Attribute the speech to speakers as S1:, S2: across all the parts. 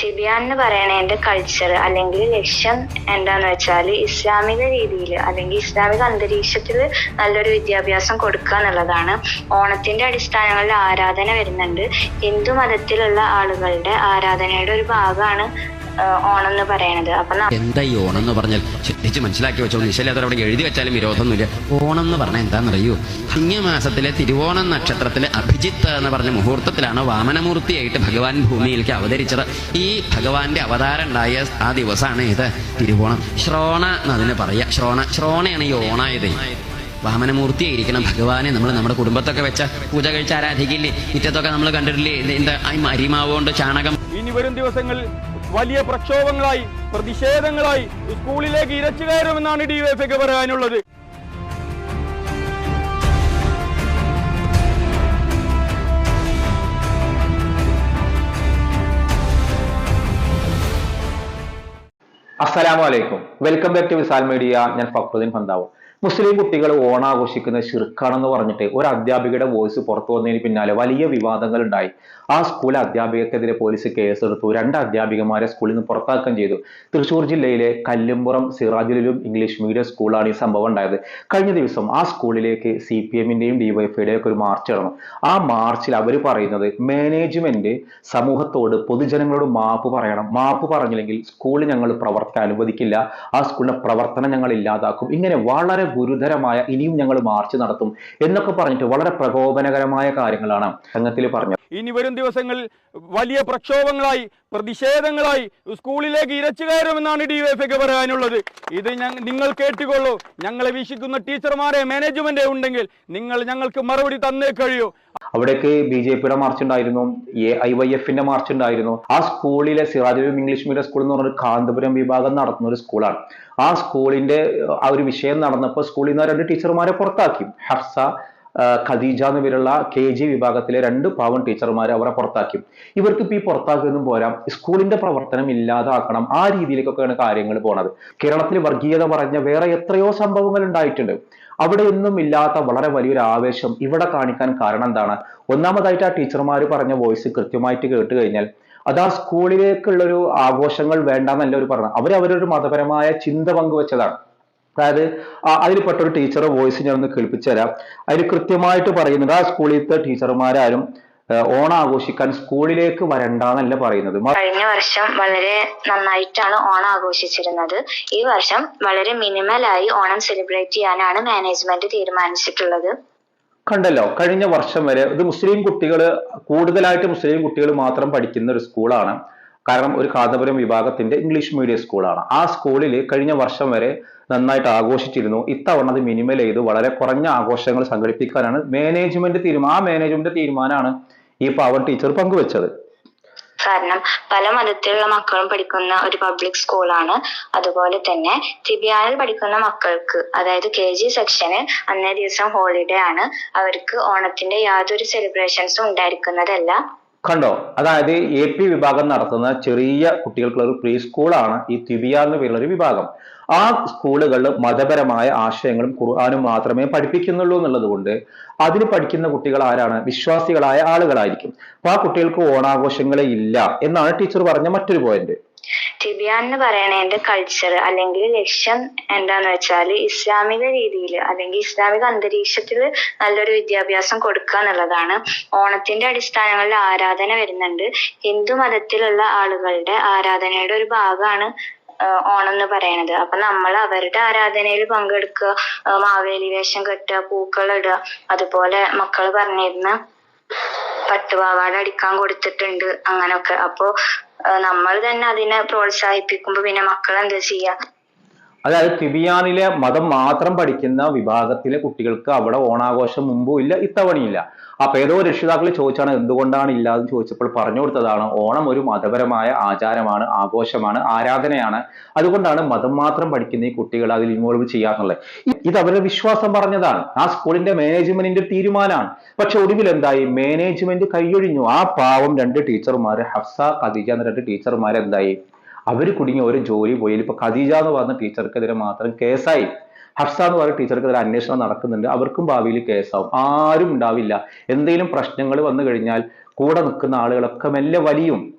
S1: തിബിയാൻ എന്ന് പറയണതിന്റെ കൾച്ചർ അല്ലെങ്കിൽ ലക്ഷ്യം എന്താന്ന് വെച്ചാൽ ഇസ്ലാമിക രീതിയിൽ അല്ലെങ്കിൽ ഇസ്ലാമിക അന്തരീക്ഷത്തിൽ നല്ലൊരു വിദ്യാഭ്യാസം കൊടുക്കുക എന്നുള്ളതാണ്. ഓണത്തിന്റെ അടിസ്ഥാനങ്ങളിൽ ആരാധന വരുന്നുണ്ട്. ഹിന്ദു മതത്തിലുള്ള ആളുകളുടെ ആരാധനയുടെ ഒരു ഭാഗമാണ് ഓണം എന്ന് പറയുന്നത് അപ്പൊ
S2: എന്താ ഈ ഓണം എന്ന് പറഞ്ഞാൽ ശ്രദ്ധിച്ച് മനസ്സിലാക്കി വെച്ചോ. നിശലാതെ അവിടെ എഴുതി വെച്ചാലും വിരോധമൊന്നുമില്ല. ഓണം എന്ന് പറഞ്ഞാൽ എന്താണെന്നറിയോ? ചിങ്ങമാസത്തിലെ തിരുവോണം നക്ഷത്രത്തിലെ അഭിജിത്ത് എന്ന് പറഞ്ഞ മുഹൂർത്തത്തിലാണ് വാമനമൂർത്തിയായിട്ട് ഭഗവാൻ ഭൂമിയിലേക്ക് അവതരിച്ചത്. ഈ ഭഗവാന്റെ അവതാരം ഉണ്ടായ ആ ദിവസമാണ് ഇത് തിരുവോണം. ശ്രോണ എന്നതിന് പറയാ. ശ്രോണ ശ്രോണയാണ് ഈ ഓണായത്. വാമനമൂർത്തിയായിരിക്കണം ഭഗവാനെ നമ്മൾ നമ്മുടെ കുടുംബത്തൊക്കെ വെച്ച പൂജ കഴിച്ച് ആരാധിക്കില്ലേ? മുറ്റത്തൊക്കെ നമ്മൾ കണ്ടിട്ടില്ലേ? എന്താ ഈ അരിമാവ് കൊണ്ട് ചാണകം
S3: ഇനി വരും ദിവസങ്ങളിൽ വലിയ പ്രക്ഷോഭങ്ങളായി പ്രതിഷേധങ്ങളായി സ്കൂളിലേക്ക് ഇരച്ചു കയറുമെന്നാണ് ഡിവൈഎഫ്ഐക്ക് പറയാനുള്ളത്.
S4: അസ്സലാമു അലൈക്കും. Welcome back to Visal media. ഞാൻ ഫക്രുദ്ദീൻ ഫന്താവ് മുസ്ലിം കുട്ടികൾ ഓണാഘോഷിക്കുന്ന ഷിർക്കാണെന്ന് പറഞ്ഞിട്ട് ഒരു അധ്യാപികയുടെ വോയിസ് പുറത്തു വന്നതിന് പിന്നാലെ വലിയ വിവാദങ്ങൾ ഉണ്ടായി. ആ സ്കൂൾ അധ്യാപികക്കെതിരെ പോലീസ് കേസെടുത്തു രണ്ട് അധ്യാപികമാരെ സ്കൂളിൽ നിന്ന് പുറത്താക്കുകയും ചെയ്തു. തൃശൂർ ജില്ലയിലെ കല്ലുംപുറം സിറാജുലിലും ഇംഗ്ലീഷ് മീഡിയം സ്കൂളാണ് ഈ സംഭവം ഉണ്ടായത്. കഴിഞ്ഞ ദിവസം ആ സ്കൂളിലേക്ക് സി പി എമ്മിന്റെയും ഡിവൈഫൈയുടെയും ഒക്കെ ഒരു മാർച്ച് നടന്നു. ആ മാർച്ചിൽ അവർ പറയുന്നത് മാനേജ്മെന്റ് സമൂഹത്തോട് പൊതുജനങ്ങളോട് മാപ്പ് പറയണം. മാപ്പ് പറഞ്ഞില്ലെങ്കിൽ സ്കൂൾ ഞങ്ങൾ പ്രവർത്തനം അനുവദിക്കില്ല. ആ സ്കൂളിന്റെ പ്രവർത്തനം ഞങ്ങൾ ഇല്ലാതാക്കും. ഇങ്ങനെ വളരെ ഗുരുതരമായ ഇനിയും ഞങ്ങൾ മാർച്ച് നടത്തും എന്നൊക്കെ പറഞ്ഞിട്ട് വളരെ പ്രകോപനകരമായ കാര്യങ്ങളാണ് സംഘത്തിൽ പറഞ്ഞത്.
S3: ഇനി വരും ദിവസങ്ങളിൽ വലിയ പ്രക്ഷോഭങ്ങളായി പ്രതിഷേധങ്ങളായി സ്കൂളിലേക്ക് ഇരച്ചു കയറുമെന്നാണ് ഡി വൈഫ് ഒക്കെ പറയാനുള്ളത്. ഇത് നിങ്ങൾ കേട്ടുകൊള്ളൂ. ഞങ്ങളെ വീക്ഷിക്കുന്ന ടീച്ചർമാരെ മാനേജ്മെന്റ് ഉണ്ടെങ്കിൽ നിങ്ങൾ ഞങ്ങൾക്ക് മറുപടി തന്നേ കഴിയൂ.
S4: അവിടേക്ക് ബി ജെ പിയുടെ മാർച്ച് ഉണ്ടായിരുന്നു എ ഐ വൈ എഫിന്റെ മാർച്ച് ഉണ്ടായിരുന്നു. ആ സ്കൂളിലെ സിറാജുലും ഇംഗ്ലീഷ് മീഡിയം സ്കൂൾ എന്ന് പറഞ്ഞൊരു കാന്തപുരം വിഭാഗം നടത്തുന്ന ഒരു സ്കൂളാണ് ആ സ്കൂളിന്റെ ആ ഒരു വിഷയം നടന്നപ്പോൾ സ്കൂളിൽ നിന്ന് രണ്ട് ടീച്ചർമാരെ പുറത്താക്കി. ഹഫ്സ ഖദീജ എന്ന് പേരുള്ള കെ ജി വിഭാഗത്തിലെ രണ്ട് പാവം ടീച്ചർമാരെ അവരെ പുറത്താക്കി. ഇവർക്ക് ഇപ്പൊ ഈ പുറത്താക്കിയൊന്നും പോരാ. സ്കൂളിന്റെ പ്രവർത്തനം ഇല്ലാതാക്കണം. ആ രീതിയിലേക്കൊക്കെയാണ് കാര്യങ്ങൾ പോണത്. കേരളത്തിൽ വർഗീയത പറഞ്ഞ വേറെ എത്രയോ സംഭവങ്ങൾ ഉണ്ടായിട്ടുണ്ട്. അവിടെ ഒന്നും ഇല്ലാത്ത വളരെ വലിയൊരു ആവേശം ഇവിടെ കാണിക്കാൻ കാരണം എന്താണ്? ഒന്നാമതായിട്ട് ആ ടീച്ചർമാർ പറഞ്ഞ വോയിസ് കൃത്യമായിട്ട് കേട്ട് കഴിഞ്ഞാൽ അത് ആ സ്കൂളിലേക്കുള്ളൊരു ആഘോഷങ്ങൾ വേണ്ടെന്നല്ല ഒരു പറഞ്ഞത്. അവർ അവരൊരു മതപരമായ ചിന്ത പങ്കുവെച്ചതാണ്. അതായത് അതിൽപ്പെട്ട ഒരു ടീച്ചർ വോയിസ് ഞാൻ ഒന്ന് കേൾപ്പിച്ചു തരാം അതിൽ കൃത്യമായിട്ട് പറയുന്നത് ആ സ്കൂളിലത്തെ ടീച്ചർമാരാരും ഓണം ആഘോഷിക്കാൻ സ്കൂളിലേക്ക് വരണ്ടെന്നല്ല പറയുന്നത്.
S1: കഴിഞ്ഞ വർഷം വളരെ നന്നായിട്ടാണ് ഓണം ആഘോഷിച്ചിരുന്നത് ഈ വർഷം വളരെ മിനിമലായി ഓണം സെലിബ്രേറ്റ് ചെയ്യാനാണ് മാനേജ്മെന്റ് തീരുമാനിച്ചിട്ടുള്ളത്.
S4: കണ്ടല്ലോ കഴിഞ്ഞ വർഷം വരെ ഇത് മുസ്ലിം കുട്ടികൾ കൂടുതലായിട്ട് മുസ്ലിം കുട്ടികൾ മാത്രം പഠിക്കുന്ന ഒരു സ്കൂളാണ്. കാരണം ഒരു കാന്തപുരം വിഭാഗത്തിന്റെ ഇംഗ്ലീഷ് മീഡിയം സ്കൂളാണ് ആ സ്കൂളിൽ കഴിഞ്ഞ വർഷം വരെ നന്നായിട്ട് ആഘോഷിച്ചിരുന്നു. ഇത്തവണ അത് മിനിമൽ ചെയ്ത്. വളരെ കുറഞ്ഞ ആഘോഷങ്ങൾ സംഘടിപ്പിക്കാനാണ് മാനേജ്മെന്റ് തീരുമാനം ആ മാനേജ്മെന്റ് തീരുമാനമാണ് ഈ പാവൻ ടീച്ചർ പങ്കുവച്ചത്.
S1: കാരണം പല മതത്തിലുള്ള മക്കളും പഠിക്കുന്ന ഒരു പബ്ലിക് സ്കൂളാണ് അതുപോലെ തന്നെ തിബിയാനിൽ പഠിക്കുന്ന മക്കൾക്ക് അതായത് കെ ജി സെക്ഷന് അന്നേ ദിവസം ഹോളിഡേ ആണ്. അവർക്ക് ഓണത്തിന്റെ യാതൊരു സെലിബ്രേഷൻസും ഉണ്ടായിരിക്കുന്നതല്ല.
S4: കണ്ടോ? അതായത് എ പി വിഭാഗം നടത്തുന്ന ചെറിയ കുട്ടികൾക്കുള്ള ഒരു പ്രീ സ്കൂളാണ് ഈ തിബിയ എന്ന് പേരുള്ള ഒരു വിഭാഗം. ആ സ്കൂളുകളിൽ മതപരമായ ആശയങ്ങളും ഖുർആാനും മാത്രമേ പഠിപ്പിക്കുന്നുള്ളൂ എന്നുള്ളത് കൊണ്ട് പഠിക്കുന്ന കുട്ടികൾ ആരാണ്? വിശ്വാസികളായ ആളുകളായിരിക്കും. അപ്പൊ ആ കുട്ടികൾക്ക് ഓണാഘോഷങ്ങളെ ഇല്ല എന്നാണ് ടീച്ചർ പറഞ്ഞ മറ്റൊരു പോയിന്റ്
S1: തിബിയാൻ എന്ന് പറയണതിന്റെ കൾച്ചർ അല്ലെങ്കിൽ ലക്ഷ്യം എന്താന്ന് വെച്ചാൽ ഇസ്ലാമിക രീതിയിൽ അല്ലെങ്കിൽ ഇസ്ലാമിക അന്തരീക്ഷത്തിൽ നല്ലൊരു വിദ്യാഭ്യാസം കൊടുക്കുക എന്നുള്ളതാണ്. ഓണത്തിന്റെ അടിസ്ഥാനങ്ങളിൽ ആരാധന വരുന്നുണ്ട്. ഹിന്ദു മതത്തിലുള്ള ആളുകളുടെ ആരാധനയുടെ ഒരു ഭാഗമാണ് ഓണം എന്ന് പറയണത്. അപ്പൊ നമ്മൾ അവരുടെ ആരാധനയിൽ പങ്കെടുക്കുക മാവേലി വേഷം കെട്ടുക പൂക്കൾ ഇടുക അതുപോലെ മക്കൾ പറഞ്ഞിരുന്ന പട്ടുപാവാട അടിക്കാൻ കൊടുത്തിട്ടുണ്ട് അങ്ങനൊക്കെ അപ്പോ നമ്മൾ തന്നെ അതിനെ പ്രോത്സാഹിപ്പിക്കുമ്പോ പിന്നെ മക്കൾ എന്താ ചെയ്യാ?
S4: അതായത് തിബിയാനിലെ മതം മാത്രം പഠിക്കുന്ന വിഭാഗത്തിലെ കുട്ടികൾക്ക് അവിടെ ഓണാഘോഷം മുമ്പും ഇല്ല ഇത്തവണയില്ല അപ്പൊ ഏതോ രക്ഷിതാക്കൾ ചോദിച്ചാണ് എന്തുകൊണ്ടാണ് ഇല്ലാതെന്ന് ചോദിച്ചപ്പോൾ പറഞ്ഞു കൊടുത്തതാണ്. ഓണം ഒരു മതപരമായ ആചാരമാണ് ആഘോഷമാണ് ആരാധനയാണ്. അതുകൊണ്ടാണ് മതം മാത്രം പഠിക്കുന്ന ഈ കുട്ടികൾ അതിൽ ഇൻവോൾവ് ചെയ്യാന്നുള്ളത്. ഇത് അവരുടെ വിശ്വാസം പറഞ്ഞതാണ്. ആ സ്കൂളിന്റെ മാനേജ്മെന്റിന്റെ തീരുമാനമാണ്. പക്ഷെ ഒടുവിൽ എന്തായി? മാനേജ്മെന്റ് കൈയൊഴിഞ്ഞു. ആ പാവം രണ്ട് ടീച്ചർമാർ ഹഫ്സ ഖദീജ എന്ന രണ്ട് ടീച്ചർമാർ എന്തായി? അവർ കുടുങ്ങി ഒരു ജോലി പോയി. ഇപ്പൊ ഖദീജ എന്ന് പറഞ്ഞ ടീച്ചർക്കെതിരെ മാത്രം കേസായി. ഹഫ്സ എന്ന് പറയുന്ന ടീച്ചർക്കെതിരെ അന്വേഷണം നടക്കുന്നുണ്ട്. അവർക്കും ഭാവിയിൽ കേസാവും ആരും ഉണ്ടാവില്ല. എന്തെങ്കിലും പ്രശ്നങ്ങൾ വന്നു കഴിഞ്ഞാൽ കൂടെ നിൽക്കുന്ന ആളുകളൊക്കെ മെല്ലെ വലിയും.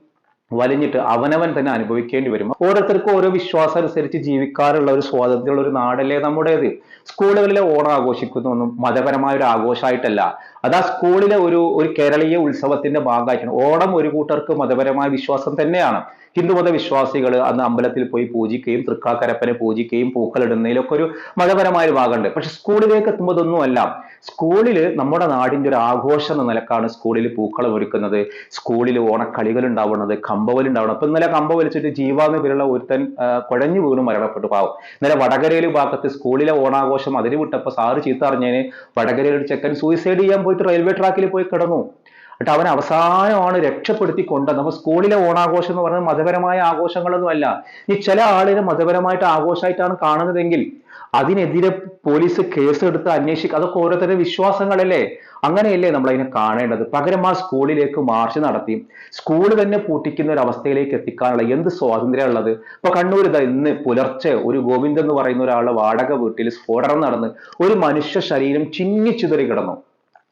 S4: വലിഞ്ഞിട്ട് അവനവൻ തന്നെ അനുഭവിക്കേണ്ടി വരും. ഓരോരുത്തർക്കും ഓരോ വിശ്വാസം അനുസരിച്ച് ജീവിക്കാനുള്ള ഒരു സ്വാതന്ത്ര്യമുള്ള ഒരു നാടല്ലേ നമ്മുടേത്? സ്കൂളുകളിലെ ഓണം ആഘോഷിക്കുന്നതൊന്നും മതപരമായ ഒരു ആഘോഷമായിട്ടല്ല. അത് ആ സ്കൂളിലെ ഒരു ഒരു കേരളീയ ഉത്സവത്തിന്റെ ഭാഗമായിട്ടാണ്. ഓണം ഒരു കൂട്ടർക്ക് മതപരമായ വിശ്വാസം തന്നെയാണ്. ഹിന്ദുമത വിശ്വാസികൾ അന്ന് അമ്പലത്തിൽ പോയി പൂജിക്കുകയും തൃക്കാക്കരപ്പനെ പൂജിക്കുകയും പൂക്കളിടുന്നതിലൊക്കെ ഒരു മതപരമായ ഒരു ഭാഗമുണ്ട്. പക്ഷെ സ്കൂളിലേക്ക് എത്തുമ്പോൾ ഇതൊന്നുമല്ല സ്കൂളിൽ നമ്മുടെ നാടിന്റെ ഒരു ആഘോഷം എന്ന നിലക്കാണ് സ്കൂളിൽ പൂക്കളം ഒരുക്കുന്നത്. സ്കൂളിൽ ഓണക്കളികൾ ഉണ്ടാവുന്നത് കമ്പവൽ ഉണ്ടാവുന്നത്. അപ്പൊ ഇന്നലെ കമ്പ വലിച്ചിട്ട് ജീവാന്ന് പേരുള്ള ഒരുത്തൻ കുഴഞ്ഞു വീണ് മരണപ്പെട്ടു പാവം. ഇന്നലെ വടകരയിൽ ഭാഗത്ത് സ്കൂളിലെ ഓണാഘോഷം അതിന് വിട്ടപ്പോ സാറ് ചീത്ത അറിഞ്ഞതിന് വടകരയിൽ ഒരു ചെക്കൻ സൂയിസൈഡ് ചെയ്യാൻ പോയിട്ട് റെയിൽവേ ട്രാക്കിൽ പോയി കിടന്നു. എന്നിട്ട് അവൻ അവസാനമാണ് രക്ഷപ്പെടുത്തി കൊണ്ടത് നമ്മൾ സ്കൂളിലെ ഓണാഘോഷം എന്ന് പറയുന്നത് മതപരമായ ആഘോഷങ്ങളൊന്നും അല്ല. ഈ ചില ആളുകൾ മതപരമായിട്ട് ആഘോഷമായിട്ടാണ് കാണുന്നതെങ്കിൽ അതിനെതിരെ പോലീസ് കേസ് എടുത്ത് അന്വേഷിക്കുക അതൊക്കെ ഓരോരുത്തരുടെ വിശ്വാസങ്ങളല്ലേ? അങ്ങനെയല്ലേ നമ്മൾ അതിനെ കാണേണ്ടത്? പകരം ആ സ്കൂളിലേക്ക് മാർച്ച് നടത്തി. സ്കൂൾ തന്നെ പൂട്ടിക്കുന്ന ഒരു അവസ്ഥയിലേക്ക് എത്തിക്കാനുള്ള എന്ത് സ്വാതന്ത്ര്യം ഉള്ളത്? ഇപ്പൊ കണ്ണൂർ ഇതാ ഇന്ന് പുലർച്ചെ ഒരു ഗോവിന്ദ് എന്ന് പറയുന്ന ഒരാളുടെ വാടക വീട്ടിൽ സ്ഫോടനം നടന്ന് ഒരു മനുഷ്യ ശരീരം ചിന്നിച്ചിതറി കിടന്നു.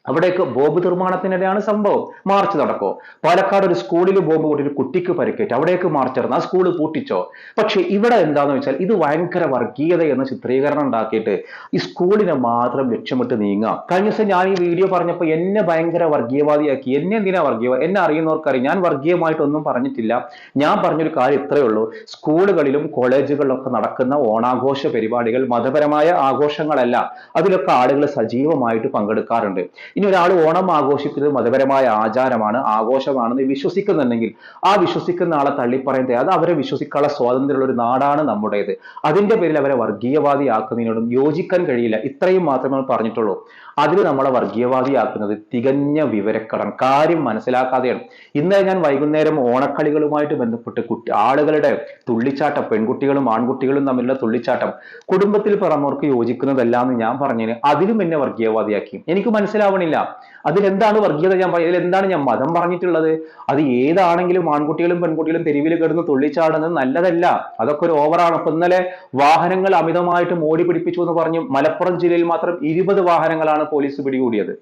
S4: അവിടേക്ക് ബോംബ് നിർമ്മാണത്തിനിടെയാണ് സംഭവം. മാർച്ച് നടക്കോ? പാലക്കാട് ഒരു സ്കൂളിൽ ബോംബ് കൂട്ടി ഒരു കുട്ടിക്ക് പരിക്കേറ്റ്. അവിടേക്ക് മാർച്ച് നടന്നു ആ സ്കൂൾ പൂട്ടിച്ചോ? പക്ഷെ ഇവിടെ എന്താന്ന് വെച്ചാൽ ഇത് ഭയങ്കര വർഗീയത എന്ന ചിത്രീകരണം ഉണ്ടാക്കിയിട്ട് ഈ സ്കൂളിനെ മാത്രം ലക്ഷ്യമിട്ട് നീങ്ങാം കഴിഞ്ഞ ദിവസം ഞാൻ ഈ വീഡിയോ പറഞ്ഞപ്പോൾ എന്നെ ഭയങ്കര വർഗീയവാദിയാക്കി. എന്നെ എന്തിനാ വർഗീയ എന്നെ അറിയുന്നവർക്കറിയാം. ഞാൻ വർഗീയമായിട്ടൊന്നും പറഞ്ഞിട്ടില്ല. ഞാൻ പറഞ്ഞൊരു കാര്യം ഇത്രയേ ഉള്ളൂ. സ്കൂളുകളിലും കോളേജുകളിലൊക്കെ നടക്കുന്ന ഓണാഘോഷ പരിപാടികൾ മതപരമായ ആഘോഷങ്ങളല്ല. അതിലൊക്കെ ആളുകൾ സജീവമായിട്ട് പങ്കെടുക്കാറുണ്ട്. ഇനി ഒരാൾ ഓണം ആഘോഷിക്കുന്നത് മതപരമായ ആചാരമാണ് ആഘോഷമാണെന്ന് വിശ്വസിക്കുന്നുണ്ടെങ്കിൽ ആ വിശ്വസിക്കുന്ന ആളെ തള്ളിപ്പറയുന്നത് അത് അവരെ വിശ്വസിക്കാനുള്ള സ്വാതന്ത്ര്യമുള്ള ഒരു നാടാണ് നമ്മുടേത്. അതിന്റെ പേരിൽ അവരെ വർഗീയവാദിയാക്കുന്നതിനോടും യോജിക്കാൻ കഴിയില്ല. ഇത്രയും മാത്രമേ പറഞ്ഞിട്ടുള്ളൂ. അതിൽ നമ്മളെ വർഗീയവാദിയാക്കുന്നത് തികഞ്ഞ വിവരക്കടം കാര്യം മനസ്സിലാക്കാതെയാണ്. ഇന്ന് ഞാൻ വൈകുന്നേരം ഓണക്കളികളുമായിട്ട് ബന്ധപ്പെട്ട് കുട്ടി ആളുകളുടെ തുള്ളിച്ചാട്ടം പെൺകുട്ടികളും ആൺകുട്ടികളും തമ്മിലുള്ള തുള്ളിച്ചാട്ടം കുടുംബത്തിൽ പിറന്നവർക്ക് യോജിക്കുന്നതല്ല എന്ന് ഞാൻ പറഞ്ഞതിന് അതിലും എന്നെ വർഗീയവാദിയാക്കി. എനിക്ക് മനസ്സിലാവണില്ല. അതിലെന്താണ് വർഗീയത ഞാൻ പറയുന്നത് എന്താണ് ഞാൻ മതം പറഞ്ഞിട്ടുള്ളത്? അത് ഏതാണെങ്കിലും ആൺകുട്ടികളും പെൺകുട്ടികളും തെരുവിൽ കിടന്ന് തുള്ളിച്ചാടുന്നത് നല്ലതല്ല. അതൊക്കെ ഒരു ഓവറാണ് അപ്പൊ ഇന്നലെ വാഹനങ്ങൾ അമിതമായിട്ട് മോടി പിടിപ്പിച്ചു എന്ന് പറഞ്ഞു മലപ്പുറം ജില്ലയിൽ മാത്രം ഇരുപത് വാഹനങ്ങളാണ് പോലീസ് പിടികൂടിയത്.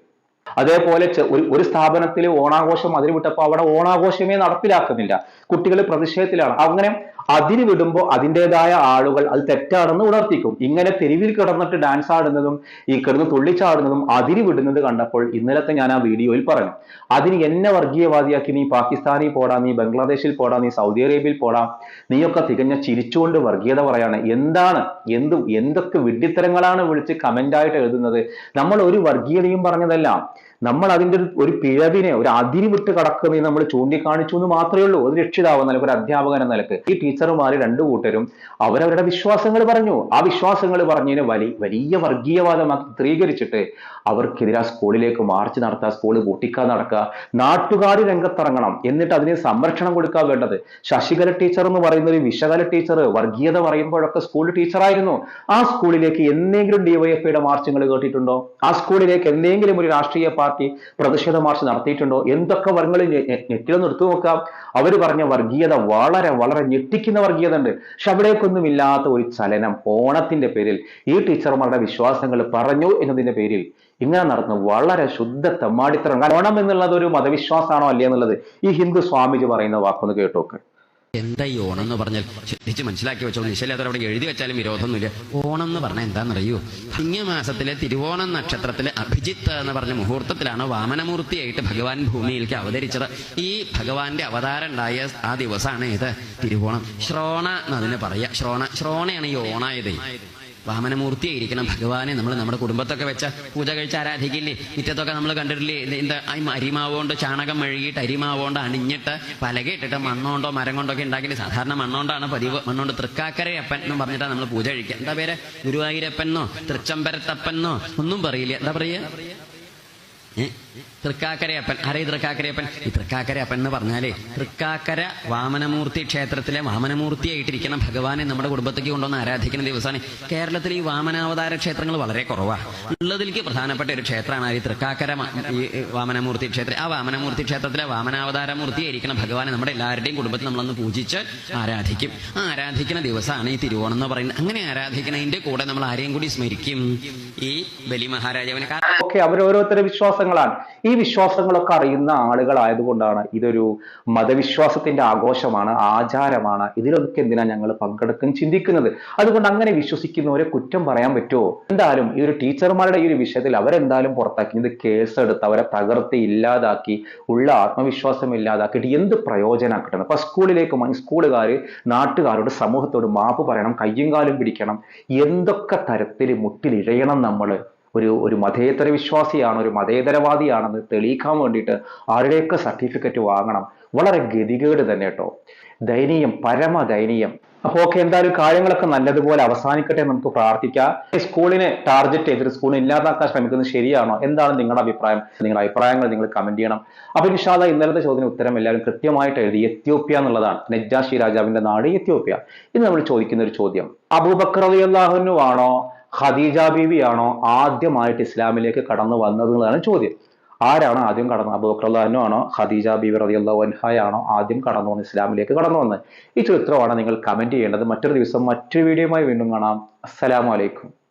S4: അതേപോലെ ഒരു സ്ഥാപനത്തിൽ ഓണാഘോഷം അതിന് വിട്ടപ്പോൾ അവിടെ ഓണാഘോഷമേ നടപ്പിലാക്കുന്നില്ല. കുട്ടികൾ പ്രതിഷേധത്തിലാണ്. അങ്ങനെ അതിന് വിടുമ്പോൾ അതിന്റെതായ ആളുകൾ അത് തെറ്റാണെന്ന് ഉണർത്തിക്കും. ഇങ്ങനെ തെരുവിൽ കിടന്നിട്ട് ഡാൻസ് ആടുന്നതും ഈ കിടന്ന് തുള്ളിച്ചാടുന്നതും അതിന് വിടുന്നത് കണ്ടപ്പോൾ ഇന്നലത്തെ ഞാൻ ആ വീഡിയോയിൽ പറഞ്ഞു. അതിന് എന്നെ വർഗീയവാദിയാക്കി നീ പാകിസ്ഥാനിൽ പോടാ നീ ബംഗ്ലാദേശിൽ പോടാ നീ സൗദി അറേബ്യയിൽ പോടാ നീയൊക്കെ തികഞ്ഞ ചിരിച്ചുകൊണ്ട് വർഗീയത പറയാണ്. എന്താണ്? എന്ത് എന്തൊക്കെ വിഡ്ഢിത്തരങ്ങളാണ് വിളിച്ച് കമന്റ് ആയിട്ട് എഴുതുന്നത്? നമ്മൾ ഒരു വർഗീയതയും പറഞ്ഞതല്ല നമ്മൾ അതിന്റെ ഒരു ഒരു പിഴവിനെ ഒരു അതിരി വിട്ട് കടക്കുന്നതിന് നമ്മൾ ചൂണ്ടിക്കാണിച്ചു എന്ന് മാത്രമേ ഉള്ളൂ. ഒരു രക്ഷിതാവ് നിലയ്ക്ക് ഒരു അധ്യാപകൻ എന്ന നിലയ്ക്ക്. ഈ ടീച്ചർമാർ രണ്ടു കൂട്ടരും അവരവരുടെ വിശ്വാസങ്ങൾ പറഞ്ഞു. ആ വിശ്വാസങ്ങൾ പറഞ്ഞതിനെ വലിയ വലിയ വർഗീയവാദമാക്കി ചിത്രീകരിച്ചിട്ട് അവർക്കെതിരെ സ്കൂളിലേക്ക് മാർച്ച് നടത്തുക സ്കൂൾ പൂട്ടിക്കാൻ നടക്കുക നാട്ടുകാർ രംഗത്തിറങ്ങണം. എന്നിട്ട് അതിന് സംരക്ഷണം കൊടുക്കാൻ വേണ്ടത്. ശശികല ടീച്ചർ എന്ന് പറയുന്ന ഒരു വിശകല ടീച്ചർ വർഗീയത പറയുമ്പോഴൊക്കെ സ്കൂൾ ടീച്ചറായിരുന്നു. ആ സ്കൂളിലേക്ക് എന്തെങ്കിലും ഡിവൈഎഫ്ഐയുടെ മാർച്ചുകൾ കേട്ടിട്ടുണ്ടോ? ആ സ്കൂളിലേക്ക് എന്തെങ്കിലും ഒരു രാഷ്ട്രീയ പാർട്ടി പ്രതിഷേധ മാർച്ച് നടത്തിയിട്ടുണ്ടോ? എന്തൊക്കെ വർഗങ്ങൾ നെറ്റിലൊന്ന് എടുത്തു നോക്കാം അവർ പറഞ്ഞ വർഗീയത വളരെ വളരെ ഞെട്ടിക്കുന്ന വർഗീയത ഉണ്ട് പക്ഷെ അവിടേക്കൊന്നും ഇല്ലാത്ത ഒരു ചലനം ഓണത്തിന്റെ പേരിൽ ഈ ടീച്ചർമാരുടെ വിശ്വാസങ്ങൾ പറഞ്ഞു എന്നതിന്റെ പേരിൽ ഇങ്ങനെ നടന്നു വളരെ ശുദ്ധ തെമ്മാടിത്തരം. ഓണം എന്നുള്ളത് ഒരു മതവിശ്വാസമാണോ അല്ലേ എന്നുള്ളത് ഈ ഹിന്ദു സ്വാമിജി പറയുന്ന വാക്കൊന്ന് കേട്ടോക്ക്.
S2: എന്താ ഈ ഓണം എന്ന് പറഞ്ഞാൽ ശ്രദ്ധിച്ച് മനസ്സിലാക്കി വെച്ചോ നിശ്ചയില്ലാത്തവർ അവിടെ എഴുതി വെച്ചാലും വിരോധമൊന്നുമില്ല. ഓണം എന്ന് പറഞ്ഞാൽ എന്താണെന്നറിയോ? ചിങ്ങമാസത്തിലെ തിരുവോണം നക്ഷത്രത്തിലെ അഭിജിത്ത് എന്ന് പറഞ്ഞ മുഹൂർത്തത്തിലാണ് വാമനമൂർത്തിയായിട്ട് ഭഗവാൻ ഭൂമിയിലേക്ക് അവതരിച്ചത്. ഈ ഭഗവാന്റെ അവതാരം ഉണ്ടായ ആ ദിവസമാണ് ഇത് തിരുവോണം. ശ്രോണ എന്ന് അതിനെ പറയാ. ശ്രോണ ശ്രോണയാണ് ഈ ഓണായത്. വാമനമൂർത്തിയായിരിക്കണം. ഭഗവാനെ നമ്മൾ നമ്മുടെ കുടുംബത്തൊക്കെ വെച്ച പൂജ കഴിച്ച് ആരാധിക്കില്ലേ? ഇറ്റത്തൊക്കെ നമ്മൾ കണ്ടിട്ടില്ലേ? എന്താ അരിമാവുകൊണ്ട് ചാണകം മെഴുകിയിട്ട് അരിമാവുകൊണ്ട് അണിഞ്ഞിട്ട് പലകയിട്ടിട്ട് മണ്ണുകൊണ്ടോ മരം കൊണ്ടോ ഒക്കെ ഉണ്ടാക്കിയിട്ട് സാധാരണ മണ്ണുകൊണ്ടാണ് പതിവ്. മണ്ണുകൊണ്ട് തൃക്കാക്കരയപ്പൻ എന്ന് പറഞ്ഞിട്ടാണ് നമ്മൾ പൂജ കഴിക്കുക. എന്താ പേര്? ഗുരുവായൂരപ്പനോ തൃച്ചമ്പരത്തപ്പനോ ഒന്നും പറയില്ല. എന്താ പറയുക ഏ? തൃക്കാക്കരയപ്പൻ ആരെ തൃക്കാക്കരയപ്പൻ. ഈ തൃക്കാക്കരയപ്പൻ എന്ന് പറഞ്ഞാലേ തൃക്കാക്കര വാമനമൂർത്തി ക്ഷേത്രത്തിലെ വാമനമൂർത്തിയായിട്ടിരിക്കണം ഭഗവാനെ നമ്മുടെ കുടുംബത്തേക്ക് കൊണ്ടുവന്ന് ആരാധിക്കുന്ന ദിവസമാണ്. കേരളത്തിൽ ഈ വാമനാവതാര ക്ഷേത്രങ്ങൾ വളരെ കുറവാണ് ഉള്ളതിലേക്ക് പ്രധാനപ്പെട്ട ഒരു ക്ഷേത്രമാണ് ഈ തൃക്കാക്കര ഈ വാമനമൂർത്തി ക്ഷേത്രം. ആ വാമനമൂർത്തി ക്ഷേത്രത്തിലെ വാമനാവതാര മൂർത്തിയായിരിക്കണം ഭഗവാനെ നമ്മുടെ എല്ലാവരുടെയും കുടുംബത്തിൽ നമ്മളൊന്ന് പൂജിച്ച് ആരാധിക്കും. ആ ആരാധിക്കുന്ന ദിവസമാണ് ഈ തിരുവോണം എന്ന് പറയുന്നത്. അങ്ങനെ ആരാധിക്കുന്നതിന്റെ കൂടെ നമ്മൾ ആരെയും കൂടി സ്മരിക്കും. ഈ ബലി മഹാരാജാവിനെ
S4: ഓക്കെ അവരോരോരുത്തരുടെ വിശ്വാസങ്ങളാണ്. ഈ വിശ്വാസങ്ങളൊക്കെ അറിയുന്ന ആളുകളായതുകൊണ്ടാണ് ഇതൊരു മതവിശ്വാസത്തിന്റെ ആഘോഷമാണ് ആചാരമാണ്. ഇതിലൊക്കെ എന്തിനാ ഞങ്ങൾ പങ്കെടുക്കും ചിന്തിക്കുന്നത്? അതുകൊണ്ട് അങ്ങനെ വിശ്വസിക്കുന്നവരെ കുറ്റം പറയാൻ പറ്റുമോ? എന്തായാലും ഈ ഒരു ടീച്ചർമാരുടെ ഈ ഒരു വിഷയത്തിൽ അവരെന്തായാലും പുറത്താക്കി. ഇത് കേസെടുത്ത് അവരെ തകർത്തി ഇല്ലാതാക്കി ഉള്ള ആത്മവിശ്വാസം ഇല്ലാതാക്കിയിട്ട് എന്ത് പ്രയോജനം കിട്ടണം അപ്പൊ സ്കൂളിലേക്ക് സ്കൂളുകാർ നാട്ടുകാരോട് സമൂഹത്തോട് മാപ്പ് പറയണം കയ്യും കാലും പിടിക്കണം. എന്തൊക്കെ തരത്തിൽ മുട്ടിലിഴയണം നമ്മൾ ഒരു ഒരു മതേതര വിശ്വാസിയാണ് ഒരു മതേതരവാദിയാണെന്ന് തെളിയിക്കാൻ വേണ്ടിയിട്ട് ആരുടെയൊക്കെ സർട്ടിഫിക്കറ്റ് വാങ്ങണം? വളരെ ഗതികേട് തന്നെ കേട്ടോ ദയനീയം പരമദയനീയം. അപ്പൊ ഓക്കെ എന്തായാലും കാര്യങ്ങളൊക്കെ നല്ലതുപോലെ അവസാനിക്കട്ടെ നമുക്ക് പ്രാർത്ഥിക്കാം. സ്കൂളിനെ ടാർഗറ്റ് ചെയ്തിട്ട് സ്കൂൾ ഇല്ലാതാക്കാൻ ശ്രമിക്കുന്നത് ശരിയാണോ? എന്താണ് നിങ്ങളുടെ അഭിപ്രായം? നിങ്ങളുടെ അഭിപ്രായങ്ങൾ നിങ്ങൾ കമന്റ് ചെയ്യണം. അപ്പൊ ഇൻഷാല്ല ഇന്നലത്തെ ചോദ്യത്തിന് ഉത്തരം എല്ലാവരും കൃത്യമായിട്ട് എഴുതി. എത്യോപ്യ എന്നുള്ളതാണ്. നജ്ജാഷി രാജാവിന്റെ നാട് എത്യോപ്യ. ഇത് നമ്മൾ ചോദിക്കുന്ന ഒരു ചോദ്യം. അലിയല്ലാഹുനു ആണോ? ഖദീജ ബീവിയാണോ ആദ്യമായിട്ട് ഇസ്ലാമിലേക്ക് കടന്നു വന്നത് എന്നതാണ് ചോദ്യം. ആരാണ് ആദ്യം കടന്നു അള്ളാഹുനു ആണോ ഖദീജ ബീവി റളിയല്ലാഹു വൻഹായാണോ ആദ്യം കടന്നു വന്ന് ഇസ്ലാമിലേക്ക് കടന്നു വന്നത്? ഈ ചിത്രമാണ് നിങ്ങൾ കമന്റ് ചെയ്യേണ്ടത്. മറ്റൊരു ദിവസം മറ്റൊരു വീഡിയോയുമായി വീണ്ടും കാണാം. അസ്സലാമു അലൈക്കും.